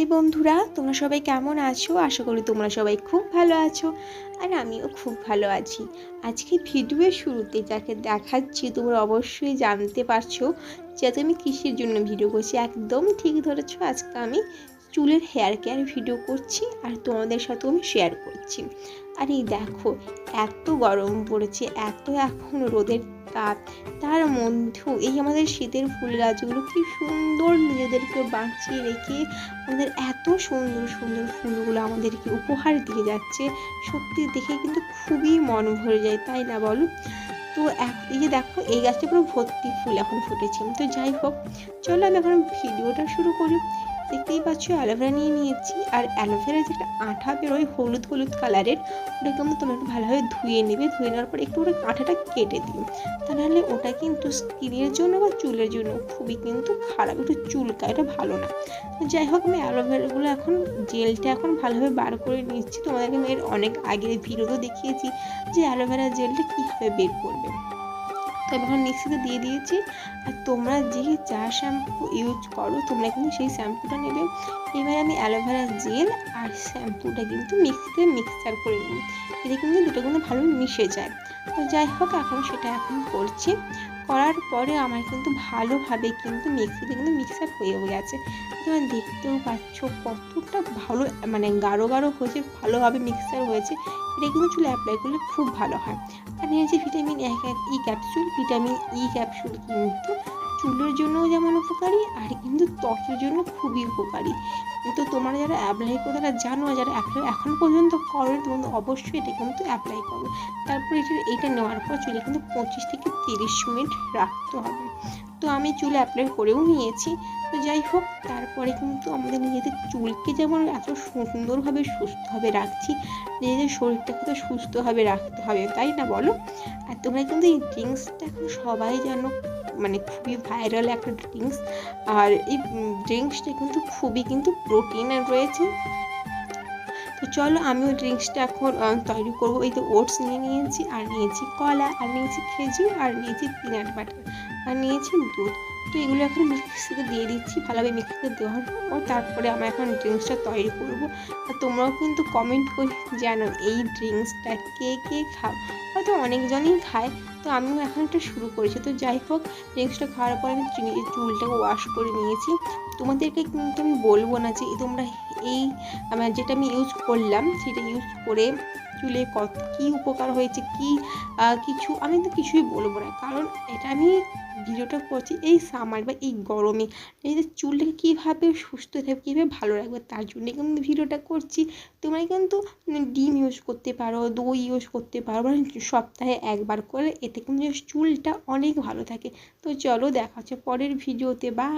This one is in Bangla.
এই বন্ধুরা, তোমরা সবাই কেমন আছো? আশা করি তোমরা সবাই খুব ভালো আছো আর আমিও খুব ভালো আছি। আজকে ভিডিওর শুরুতে যাকে দেখাচ্ছি, তোমরা অবশ্যই জানতে পারছ যে আমি কিসের জন্য ভিডিও করছি। একদম ঠিক ধরেছ, আজকে আমি চুলের হেয়ার কেয়ার ভিডিও করছি আর তোমাদের সাথেও আমি শেয়ার করছি। আর দেখো, এত গরম পড়েছে, এত এখন রোদের তাপ। তার মধ্যেও এই আমাদের শীতের ফুল গাছগুলো কি সুন্দর নিজেদেরকে বাঁচিয়ে রেখে আমাদের এত সুন্দর সুন্দর ফুলগুলো আমাদেরকে উপহার দিয়ে যাচ্ছে। সত্যি দেখে কিন্তু খুবই মন ভরে যায়, তাই না বলো? তো এই যে দেখো, এই গাছটা পুরো ভর্তি ফুল এখন ফুটেছে। তো যাই হোক, চলো আমি এখন ভিডিওটা শুরু করি। দেখতেই পাচ্ছ অ্যালোভেরা নিয়ে নিয়েছি। আর অ্যালোভেরা যেটা আঠা বেরোয় হলুদ হলুদ কালারের ওটাকে কিন্তু তোমরা একটু ভালোভাবে ধুয়ে নেবে। ধুয়ে নেওয়ার পর একটু ওটা আঠাটা কেটে দিও। তা নাহলে ওটা কিন্তু স্কিনের জন্য বা চুলের জন্য খুবই কিন্তু খারাপ, একটু চুলকা এটা ভালো না। যাই হোক, আমি অ্যালোভেরাগুলো এখন জেলটা এখন ভালোভাবে বার করে নিচ্ছি। তোমাদেরকে আমি এর অনেক আগের ভিডিওতেও দেখিয়েছি যে অ্যালোভেরা জেলটা কীভাবে বের করবে। তো আমি এখন মিক্সিতে দিয়ে দিয়েছি। আর তোমরা যে যা শ্যাম্পু ইউজ করো, তোমরা কিন্তু সেই শ্যাম্পুটা নেবে। এবার আমি অ্যালোভেরা জেল আর শ্যাম্পুটা কিন্তু মিক্সিতে মিক্সচার করে নিই। এতে কিন্তু দুটো কিন্তু ভালো মিশে যায়। তো যাই হোক, এখন সেটা এখন করছি। করার পরে আমার কিন্তু ভালোভাবে কিন্তু মিক্সিতে কিন্তু মিক্সার হয়ে গেছে। তোমার দেখতেও পাচ্ছ কতটা ভালো মানে গাঢ় গাঢ় হয়েছে, ভালোভাবে মিক্সার হয়েছে। এটা কিন্তু চুলে অ্যাপ্লাই করলে খুব ভালো হয়। আর এই নিয়েছি ভিটামিন এক এক E capsule vitamin E capsule কিন্তু চুলের জন্যও যেমন উপকারী, আর কিন্তু ত্বকের জন্য খুবই উপকারী। তো তোমরা যারা অ্যাপ্লাই করো, তারা জানো যারা অ্যাপ্লাই এখন পর্যন্ত করো তোমরা অবশ্যই এটা কিন্তু অ্যাপ্লাই করো। তারপরে এটা এইটা নেওয়ার পর চুলে কিন্তু পঁচিশ থেকে তিরিশ মিনিট রাখতে হবে। তো আমি চুল অ্যাপ্লাই করেও নিয়েছি। তো যাই হোক, তারপরে কিন্তু আমাদের নিজেদের চুলকে যেমন এত সুন্দরভাবে সুস্থভাবে রাখছি, নিজেদের শরীরটাকে তো সুস্থভাবে রাখতে হবে, তাই না বলো? আর তোমরা কিন্তু এই ড্রিঙ্কসটা এখন সবাই জানো মানে খুবই ভাইরাল একটা ড্রিঙ্কস আর এই ড্রিঙ্কসটা কিন্তু খুবই কিন্তু প্রোটিন রয়েছে। তো চলো আমি ওই ড্রিঙ্কসটা এখন তৈরি করব। এই তো ওটস নিয়ে নিয়েছি, আর নিয়েছি কলা, আর নিয়েছি খেজুর, আর নিয়েছি পিনাট বাটার আর নিয়েছি দুধ। তো এগুলো এখন মিক্সিতে দিয়ে দিচ্ছি, ভালোভাবে মিক্সিতে দেওয়ার পর তারপরে আমরা এখন ড্রিঙ্কসটা তৈরি করব। আর তোমরাও কিন্তু কমেন্ট করে জানো এই ড্রিঙ্কসটা কে কে খাও? হয়তো অনেকজনই খায়। তো আমিও এখন একটা শুরু করেছি। তো যাই হোক ড্রিঙ্কসটা খাওয়ার পর আমি চুলটাকে ওয়াশ করে নিয়েছি। তোমাদেরকে কিন্তু আমি বলব না যে তোমরা এই যেটা আমি ইউজ করলাম, সেটা ইউজ করে চুলে কত, কী উপকার হয়েছে, কি কিছু আমি তো কিছুই বলব না। কারণ এটা আমি ভিডিওটা করছি এই সামার বা এই গরমে। নিজেদের চুলটাকে কীভাবে সুস্থ থাকবে, কীভাবে ভালো রাখবে, তার জন্য কিন্তু ভিডিওটা করছি। তোমরা কিন্তু ডিম ইউজ করতে পারো, দই ইউজ করতে পারো মানে সপ্তাহে একবার করে, এতে কিন্তু চুলটা অনেক ভালো থাকে। তো চলো দেখা হচ্ছে পরের ভিডিওতে বা